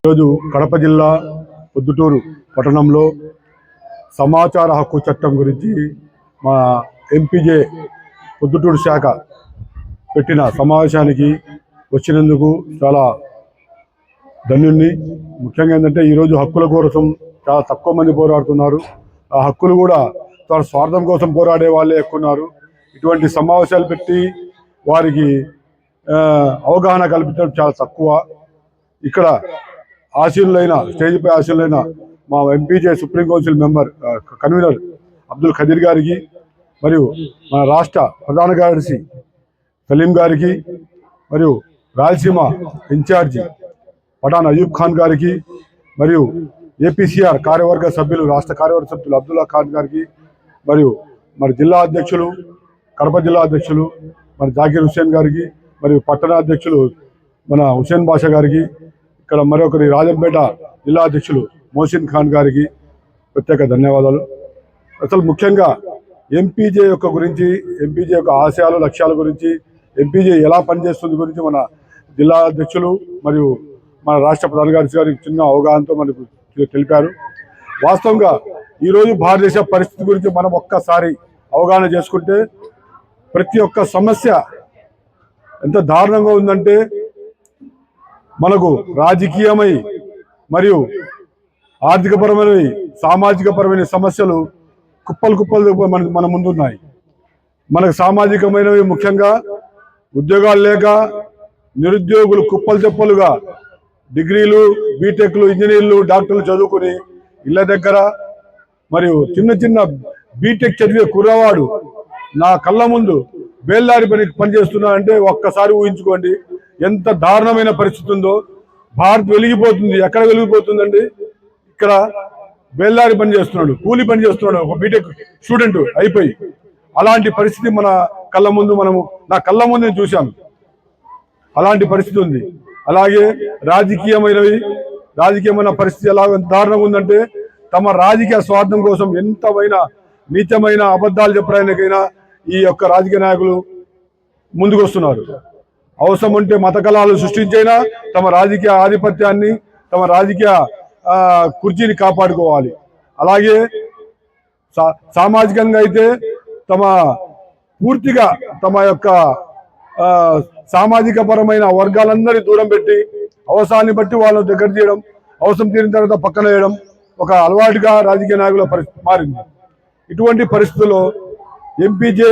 ఈరోజు కడప జిల్లా పొద్దుటూరు పట్టణంలో సమాచార హక్కు చట్టం గురించి మా ఎంపీజే పొద్దుటూరు శాఖ పెట్టిన సమావేశానికి వచ్చినందుకు చాలా ధన్యుణ్ణి. ముఖ్యంగా ఏంటంటే ఈరోజు హక్కుల కోసం చాలా తక్కువ మంది పోరాడుతున్నారు. ఆ హక్కులు కూడా తన స్వార్థం కోసం పోరాడే వాళ్ళే ఎక్కువ ఉన్నారు. ఇటువంటి సమావేశాలు పెట్టి వారికి అవగాహన కల్పించడం చాలా తక్కువ. ఇక్కడ ఆశీనులైన స్టేజ్పై ఆశీనులైన మా MPJ supreme council member convener Abdul Khadeer గారికి మరియు మన రాష్ట్ర ప్రధాన కార్యదర్శి సలీం గారికి మరియు రాయలసీమ ఇన్ఛార్జి పఠాన్ అయూబ్ ఖాన్ గారికి మరియు ఏపీసీఆర్ కార్యవర్గ సభ్యులు రాష్ట్ర కార్యవర్గ సభ్యులు అబ్దుల్లా ఖాన్ గారికి మరియు మరి జిల్లా అధ్యక్షులు కడప జిల్లా అధ్యక్షులు మరి జాకీర్ హుస్సేన్ గారికి మరియు పట్టణ అధ్యక్షులు మన హుసేన్ బాషా గారికి ఇక్కడ మరొకరి రాజంపేట జిల్లా అధ్యక్షులు మోసిన్ ఖాన్ గారికి ప్రత్యేక ధన్యవాదాలు. అసలు ముఖ్యంగా ఎంపీజే యొక్క గురించి ఎంపీజే యొక్క ఆశయాలు లక్ష్యాల గురించి ఎంపీజే ఎలా పనిచేస్తుంది గురించి మన జిల్లా అధ్యక్షులు మరియు మన రాష్ట్ర ప్రధాన కార్యదర్శి గారికి చిన్న అవగాహనతో మనకు తెలిపారు. వాస్తవంగా ఈరోజు భారతదేశ పరిస్థితి గురించి మనం ఒక్కసారి అవగాహన చేసుకుంటే ప్రతి ఒక్క సమస్య ఎంత దారుణంగా ఉందంటే మనకు రాజకీయమై మరియు ఆర్థికపరమైన సామాజికపరమైన సమస్యలు కుప్పలు కుప్పలు మన మన ముందున్నాయి. మనకు సామాజికమైనవి ముఖ్యంగా ఉద్యోగాలు లేక నిరుద్యోగులు కుప్పలు చెప్పులుగా డిగ్రీలు బీటెక్లు ఇంజనీర్లు డాక్టర్లు చదువుకుని ఇళ్ళ దగ్గర మరియు చిన్న చిన్న బీటెక్ చదివే కుర్రవాడు నా కళ్ళ ముందు బేల్దారి పని పనిచేస్తున్నా అంటే ఒక్కసారి ఊహించుకోండి ఎంత దారుణమైన పరిస్థితి ఉందో. భారత్ వెలిగిపోతుంది ఎక్కడ వెలిగిపోతుందండి? ఇక్కడ బేల్దారి పని చేస్తున్నాడు కూలి పని చేస్తున్నాడు ఒక బీటెక్ స్టూడెంట్ అయిపోయి. అలాంటి పరిస్థితి మన కళ్ళ ముందు మనము నా కళ్ళ ముందు నేను చూశాను అలాంటి పరిస్థితి ఉంది. అలాగే రాజకీయమైనవి రాజకీయమైన పరిస్థితి ఎలా దారుణంగా ఉందంటే తమ రాజకీయ స్వార్థం కోసం ఎంతమైన నీచమైన అబద్ధాలు చెప్పడానికైనా ఈ యొక్క రాజకీయ నాయకులు ముందుకు వస్తున్నారు అవసరం ఉంటే మత కళాలు సృష్టించైనా తమ రాజకీయ ఆధిపత్యాన్ని తమ రాజకీయ కుర్చీని కాపాడుకోవాలి. అలాగే సా- సామాజికంగా అయితే తమ పూర్తిగా తమ యొక్క సామాజిక పరమైన వర్గాలందరినీ దూరం పెట్టి అవసరాన్ని బట్టి వాళ్ళని దగ్గర చేయడం అవసరం తీరిన తర్వాత పక్కన వేయడం ఒక అలవాటుగా రాజకీయ నాయకుల పరిస్థితి మారింది. ఇటువంటి పరిస్థితుల్లో ఎంపీజే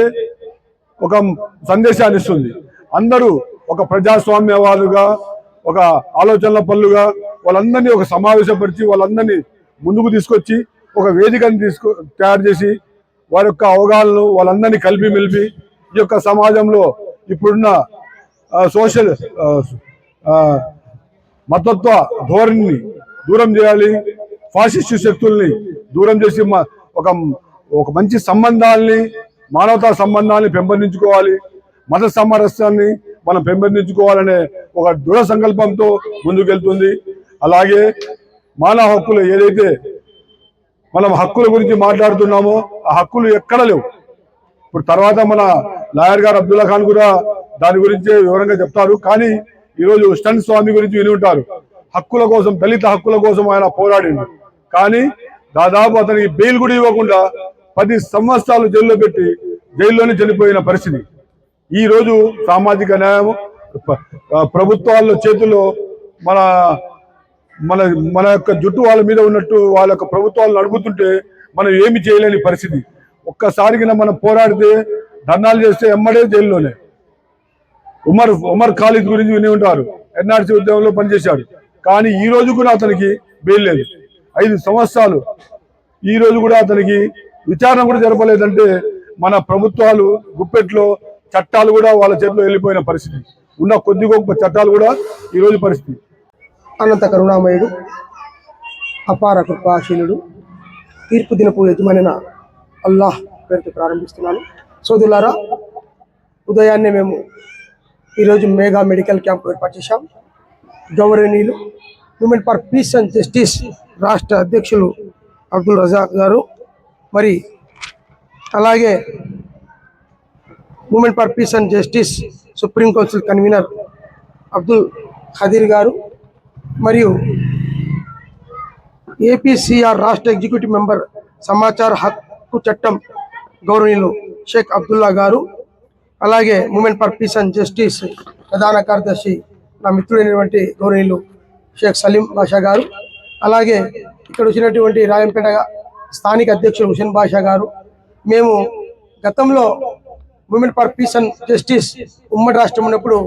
ఒక సందేశాన్ని ఇస్తుంది. అందరూ ఒక ప్రజాస్వామ్యవాదుగా ఒక ఆలోచనల పనులుగా వాళ్ళందరినీ ఒక సమావేశపరిచి వాళ్ళందరినీ ముందుకు తీసుకొచ్చి ఒక వేదికను తీసుకు తయారు చేసి వారి యొక్క అవగాహనలు వాళ్ళందరినీ కలిపి మెలిపి ఈ యొక్క సమాజంలో ఇప్పుడున్న సోషల్ మతత్వ ధోరణిని దూరం చేయాలి ఫాసిస్ట్ శక్తుల్ని దూరం చేసి మ- ఒక ఒక మంచి సంబంధాల్ని మానవతా సంబంధాన్ని పెంపొందించుకోవాలి మత సామరస్యాన్ని మనం పెంపొందించుకోవాలనే ఒక దృఢ సంకల్పంతో ముందుకెళ్తుంది. అలాగే మానవ హక్కులు ఏదైతే మనం హక్కుల గురించి మాట్లాడుతున్నాము ఆ హక్కులు ఎక్కడ లేవు. ఇప్పుడు తర్వాత మన లాయర్ గారు అబ్దుల్లా ఖాన్ కూడా దాని గురించి వివరంగా చెప్తారు. కానీ ఈరోజు స్టన్ స్వామి గురించి విని ఉంటారు. హక్కుల కోసం దళిత హక్కుల కోసం ఆయన పోరాడిండు. కానీ దాదాపు అతనికి బెయిల్ కూడా ఇవ్వకుండా పది సంవత్సరాలు జైల్లో పెట్టి జైల్లోనే చనిపోయిన పరిస్థితి. ఈ రోజు సామాజిక న్యాయం ప్రభుత్వాల చేతుల్లో మన మన మన యొక్క జుట్టు వాళ్ళ మీద ఉన్నట్టు వాళ్ళ యొక్క ప్రభుత్వాలు నడుపుతుంటే మనం ఏమి చేయలేని పరిస్థితి. ఒక్కసారిగా మనం పోరాడితే ధర్నాలు చేస్తే ఎమ్మడే జైల్లోనే. ఉమర్ ఉమర్ ఖాలిద్ గురించి విని ఉంటారు. ఎన్ఆర్సీ ఉద్యమంలో పనిచేశాడు. కానీ ఈ రోజు కూడా అతనికి బెయిల్ లేదు. ఐదు సంవత్సరాలు. ఈ రోజు కూడా అతనికి విచారణ కూడా జరపలేదంటే మన ప్రభుత్వాలు గుప్పెట్లో చట్టాలు కూడా వాళ్ళ చేతిలో వెళ్ళిపోయిన పరిస్థితి. ఉన్న కొద్ది గొప్ప చట్టాలు కూడా ఈ రోజు పరిస్థితి. అనంత కరుణామయుడు అపార కృపాశీలుడు తీర్పు దినపు యజమానిన అల్లాహ్ పేరుతో ప్రారంభిస్తున్నాను. సోదులారా ఉదయాన్నే మేము ఈరోజు మేఘా మెడికల్ క్యాంప్ ఏర్పాటు చేశాం. గౌరవనీయులు movement for peace and justice రాష్ట్ర అధ్యక్షులు అబ్దుల్ రజాక్ గారు మరి అలాగే movement for peace and justice supreme council convener Abdul Khadeer గారు మరియు ఏపీసీఆర్ రాష్ట్ర ఎగ్జిక్యూటివ్ మెంబర్ సమాచార హక్కు చట్టం గౌరవనీయులు షేక్ అబ్దుల్లా గారు అలాగే movement for peace and justice ప్రధాన కార్యదర్శి నా మిత్రుడైనటువంటి గౌరవనీయులు షేక్ సలీం బాషా గారు అలాగే ఇక్కడ వచ్చినటువంటి రాయంపేట స్థానిక అధ్యక్షులు హుసేన్ బాషా గారు. మేము గతంలో movement for peace and justice ఉమ్మడి రాష్ట్రం ఉన్నప్పుడు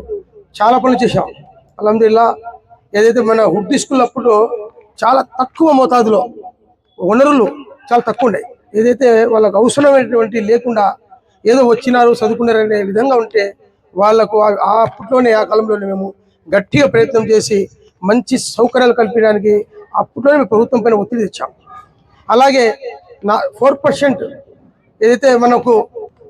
చాలా పనులు చేశాం. అలహదుల్లా ఏదైతే మన హుడ్ స్కూల్ అప్పుడు చాలా తక్కువ మోతాదులో వనరులు చాలా తక్కువ ఉన్నాయి ఏదైతే వాళ్ళకు అవసరమైనటువంటి లేకుండా ఏదో వచ్చినారు చదువుకున్నారు అనే విధంగా ఉంటే వాళ్ళకు ఆ- అప్పట్లోనే ఆ కాలంలోనే మేము గట్టిగా ప్రయత్నం చేసి మంచి సౌకర్యాలు కల్పించడానికి అప్పట్లోనే మేము ప్రభుత్వం పైన ఒత్తిడి తెచ్చాం. అలాగే నా ఫోర్ పర్సెంట్ ఏదైతే మనకు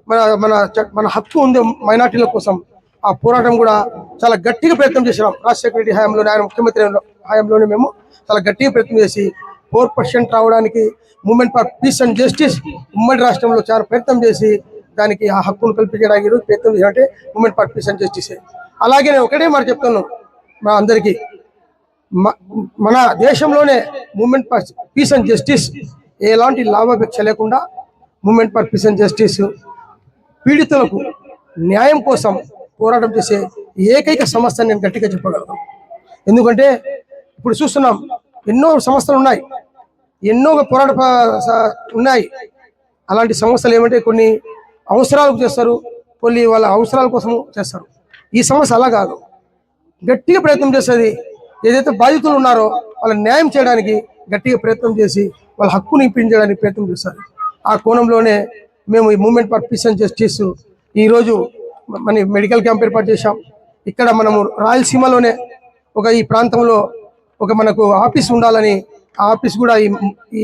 మన మన మన హక్కు ఉంది మైనార్టీల కోసం ఆ పోరాటం కూడా చాలా గట్టిగా ప్రయత్నం చేసినాం. రాజశేఖర రెడ్డి హయాంలో ఆయన ముఖ్యమంత్రి హయాంలోనే మేము చాలా గట్టిగా ప్రయత్నం చేసి ఫోర్ పర్సెంట్ రావడానికి movement for peace and justice ఉమ్మడి రాష్ట్రంలో చాలా ప్రయత్నం చేసి దానికి ఆ హక్కును కల్పించడానికి ప్రయత్నం చేయాలంటే movement for peace and justice. అలాగే నేను ఒకటే మాట చెప్తాను మా అందరికీ. మ- మన దేశంలోనే movement for peace and justice ఎలాంటి లాభాపేక్ష లేకుండా movement for peace and justice పీడితులకు న్యాయం కోసం పోరాటం చేసే ఏకైక సంస్థ నేను గట్టిగా చెప్పగలను. ఎందుకంటే ఇప్పుడు చూస్తున్నాం ఎన్నో సంస్థలు ఉన్నాయి. ఎన్నో పోరాట ఉన్నాయి. అలాంటి సంస్థలు ఏమంటే కొన్ని అవసరాలకు చేస్తారు కొన్ని వాళ్ళ అవసరాల కోసం చేస్తారు. ఈ సమస్య అలా కాదు. గట్టిగా ప్రయత్నం చేసేది ఏదైతే బాధితులు ఉన్నారో వాళ్ళ న్యాయం చేయడానికి గట్టిగా ప్రయత్నం చేసి వాళ్ళ హక్కును ఇప్పించడానికి ప్రయత్నం చేస్తారు. ఆ కోణంలోనే మేము ఈ మూమెంట్ ఫర్ పీస్ అండ్ ఈరోజు మన మెడికల్ క్యాంప్ ఏర్పాటు చేశాం. ఇక్కడ మనము రాయలసీమలోనే ఒక ఈ ప్రాంతంలో ఒక మనకు ఆఫీస్ ఉండాలని ఆ ఆఫీస్ కూడా ఈ ఈ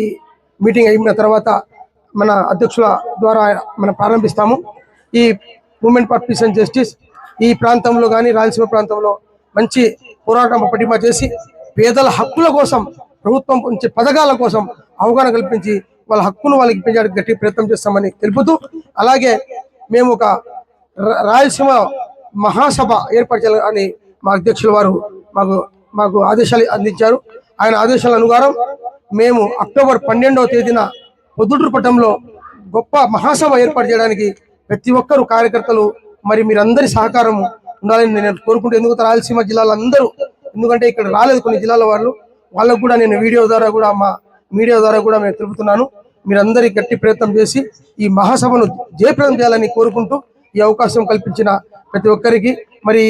మీటింగ్ అయిన తర్వాత మన అధ్యక్షుల ద్వారా మనం ప్రారంభిస్తాము. ఈ movement for peace and justice ఈ ప్రాంతంలో కానీ రాయలసీమ ప్రాంతంలో మంచి పోరాటం పటిమ చేసి పేదల హక్కుల కోసం ప్రభుత్వం నుంచి పథకాల కోసం అవగాహన కల్పించి వాళ్ళ హక్కును వాళ్ళకి పెంచడానికి గట్టి ప్రయత్నం చేస్తామని తెలుపుతూ అలాగే మేము ఒక రాయలసీమ మహాసభ ఏర్పాటు చేయాలని మా అధ్యక్షుల వారు మాకు మాకు ఆదేశాలు అందించారు. ఆయన ఆదేశాల అనుగారం మేము అక్టోబర్ పన్నెండవ తేదీన పొద్దుటూరు పట్టణంలో గొప్ప మహాసభ ఏర్పాటు చేయడానికి ప్రతి ఒక్కరు కార్యకర్తలు మరి మీరందరి సహకారం ఉండాలని నేను కోరుకుంటూ ఎందుకు రాయలసీమ జిల్లాలో అందరూ ఎందుకంటే ఇక్కడ రాలేదు కొన్ని జిల్లాల వాళ్ళు వాళ్ళకు కూడా నేను వీడియో ద్వారా కూడా మా మీడియా ద్వారా కూడా నేను తెలుపుతున్నాను. మీరందరి గట్టి ప్రయత్నం చేసి ఈ మహాసభను జయప్రదం చేయాలని కోరుకుంటూ ఈ అవకాశం కల్పించిన ప్రతి ఒక్కరికి. మరి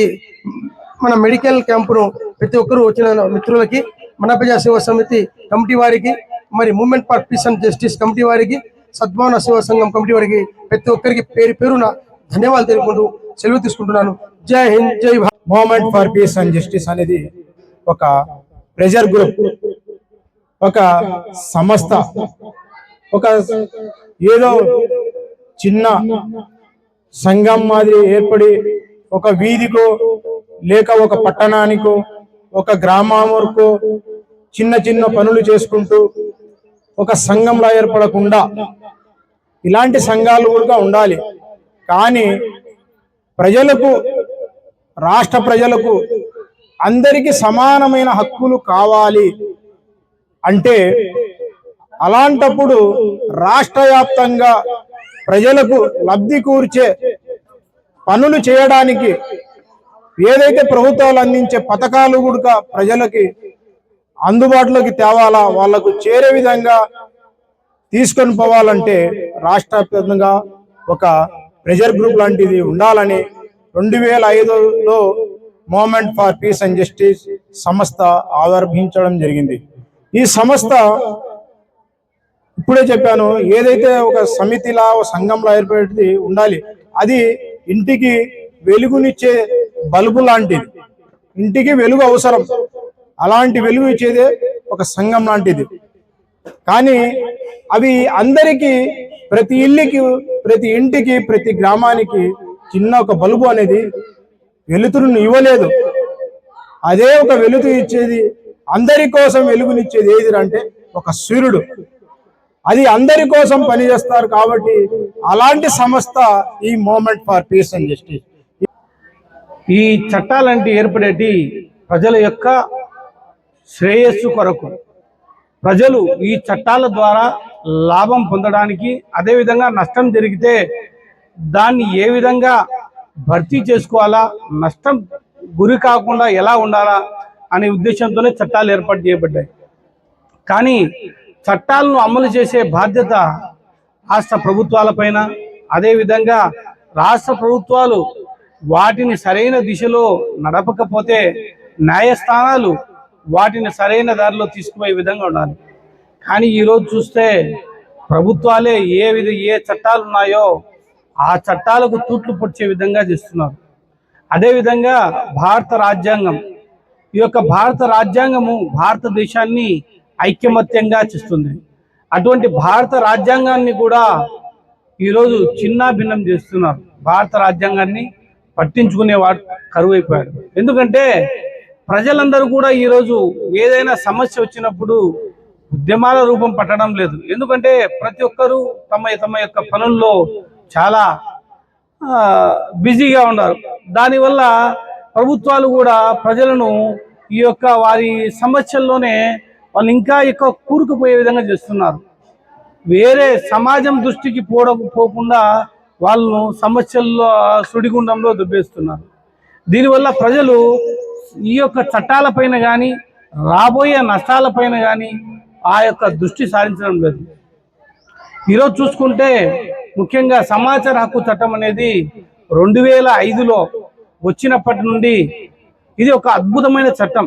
మన మెడికల్ క్యాంపును ప్రతి ఒక్కరూ వచ్చిన మిత్రులకి మన ప్రజా సేవా సమితి కమిటీ వారికి మరి movement for peace and justice committee వారికి సద్భావన సేవా సంఘం కమిటీ వారికి ప్రతి ఒక్కరికి పేరు పేరున ధన్యవాదాలు తెలుపుకుంటూ సెలవు తీసుకుంటున్నాను. జై హింద్ జై Bharat. Movement for peace and justice అనేది ఒక ప్రెజర్ గ్రూప్ ఒక సంస్థ ఒక ఏదో చిన్న సంఘం మాదిరి ఏర్పడి ఒక వీధికో లేక ఒక పట్టణానికో ఒక గ్రామానికో చిన్న చిన్న పనులు చేసుకుంటూ ఒక సంఘంలా ఏర్పడకుండా ఇలాంటి సంఘాలు కూడా ఉండాలి. కానీ ప్రజలకు రాష్ట్ర ప్రజలకు అందరికీ సమానమైన హక్కులు కావాలి అంటే అలాంటప్పుడు రాష్ట్ర వ్యాప్తంగా ప్రజలకు లబ్ధి కూర్చే పనులు చేయడానికి ఏదైతే ప్రభుత్వాలు అందించే పథకాలు కూడా ప్రజలకి అందుబాటులోకి తేవాలా వాళ్ళకు చేరే విధంగా తీసుకొని పోవాలంటే రాష్ట్రవ్యాప్తంగా ఒక ప్రెజర్ గ్రూప్ లాంటిది ఉండాలని రెండు వేల ఐదులో movement for peace and justice సంస్థ ఆవిర్భించడం జరిగింది. ఈ సంస్థ ఇప్పుడే చెప్పాను ఏదైతే ఒక సమితిలా ఒక సంఘంలా ఏర్పడి ఉండాలి అది ఇంటికి వెలుగునిచ్చే బల్బు లాంటిది. ఇంటికి వెలుగు అవసరం. అలాంటి వెలుగు ఇచ్చేదే ఒక సంఘం లాంటిది. కానీ అవి అందరికీ ప్రతి ఇల్లుకి ప్రతి ఇంటికి ప్రతి గ్రామానికి చిన్న ఒక బల్బు అనేది వెలుతురును ఇవ్వలేదు. అదే ఒక వెలుతురు ఇచ్చేది అందరి కోసం వెలుగునిచ్చేది ఏది అంటే ఒక సూర్యుడు. అది అందరి కోసం పనిచేస్తారు కాబట్టి అలాంటి సంస్థ ఈ movement for peace and justice. ఈ చట్టాలంటే ఏర్పడేటి ప్రజల యొక్క శ్రేయస్సు కొరకు. ప్రజలు ఈ చట్టాల ద్వారా లాభం పొందడానికి అదేవిధంగా నష్టం జరిగితే దాన్ని ఏ విధంగా భర్తీ చేసుకోవాలా నష్టం గురి కాకుండా ఎలా ఉండాలా అనే ఉద్దేశంతోనే చట్టాలు ఏర్పాటు చేయబడ్డాయి. కానీ చట్టాలను అమలు చేసే బాధ్యత రాష్ట్ర ప్రభుత్వాలపైన. అదేవిధంగా రాష్ట్ర ప్రభుత్వాలు వాటిని సరైన దిశలో నడపకపోతే న్యాయస్థానాలు వాటిని సరైన దారిలో తీసుకుపోయే విధంగా ఉండాలి. కానీ ఈరోజు చూస్తే ప్రభుత్వాలే ఏ విధ ఏ చట్టాలు ఉన్నాయో ఆ చట్టాలకు తూట్లు పొడిచే విధంగా చేస్తున్నారు. అదేవిధంగా భారత రాజ్యాంగం. ఈ యొక్క భారత రాజ్యాంగము భారతదేశాన్ని ఐక్యమత్యంగా చేస్తుంది. అటువంటి భారత రాజ్యాంగాన్ని కూడా ఈరోజు చిన్న భిన్నం చేస్తున్నారు. భారత రాజ్యాంగాన్ని పట్టించుకునే వాడు అయిపోయాడు ఎందుకంటే ప్రజలందరూ కూడా ఈరోజు ఏదైనా సమస్య వచ్చినప్పుడు ఉద్యమాల రూపం పట్టడం లేదు. ఎందుకంటే ప్రతి ఒక్కరూ తమ తమ యొక్క పనుల్లో చాలా బిజీగా ఉన్నారు. దానివల్ల ప్రభుత్వాలు కూడా ప్రజలను ఈ యొక్క వారి సమస్యల్లోనే వాళ్ళు ఇంకా ఎక్కువ కూరుకుపోయే విధంగా చేస్తున్నారు. వేరే సమాజం దృష్టికి పోడ పోకుండా వాళ్ళను సమస్యల్లో సుడిగుండంలో దుబ్బేస్తున్నారు. దీనివల్ల ప్రజలు ఈ యొక్క చట్టాలపైన కానీ రాబోయే నష్టాలపైన కానీ ఆ యొక్క దృష్టి సారించడం లేదు. ఈరోజు చూసుకుంటే ముఖ్యంగా సమాచార హక్కు చట్టం అనేది రెండు వేల ఐదులో వచ్చినప్పటి నుండి ఇది ఒక అద్భుతమైన చట్టం.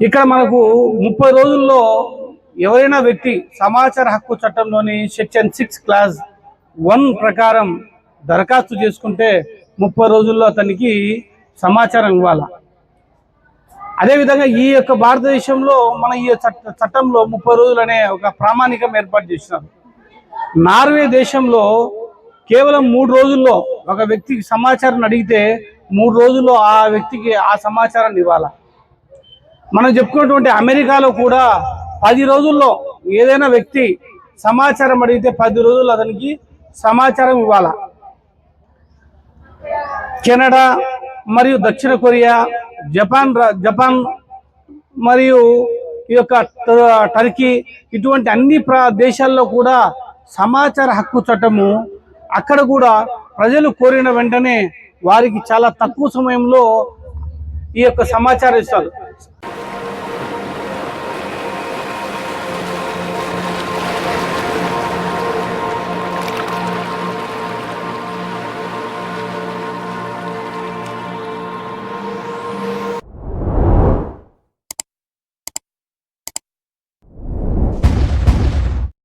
ఇక్కడ మనకు ముప్పై రోజుల్లో ఎవరైనా వ్యక్తి సమాచార హక్కు చట్టంలోని సెక్షన్ సిక్స్ క్లాస్ వన్ ప్రకారం దరఖాస్తు చేసుకుంటే ముప్పై రోజుల్లో అతనికి సమాచారం ఇవ్వాలా? అదేవిధంగా ఈ యొక్క భారతదేశంలో మన ఈ చట్ట చట్టంలో ముప్పై రోజులు అనే ఒక ప్రామాణికం ఏర్పాటు చేసినారు. నార్వే దేశంలో కేవలం మూడు రోజుల్లో ఒక వ్యక్తికి సమాచారం అడిగితే మూడు రోజుల్లో ఆ వ్యక్తికి ఆ సమాచారాన్ని ఇవ్వాలా? మనం చెప్పుకున్నటువంటి అమెరికాలో కూడా పది రోజుల్లో ఏదైనా వ్యక్తి సమాచారం అడిగితే పది రోజులు అతనికి సమాచారం ఇవ్వాల? కెనడా మరియు దక్షిణ కొరియా జపాన్ రా- జపాన్ మరియు ఈ యొక్క టర్కీ ఇటువంటి అన్ని దేశాల్లో కూడా సమాచార హక్కు చట్టము అక్కడ కూడా ప్రజలు కోరిన వెంటనే వారికి చాలా తక్కువ సమయంలో ఈ యొక్క సమాచారం ఇస్తారు.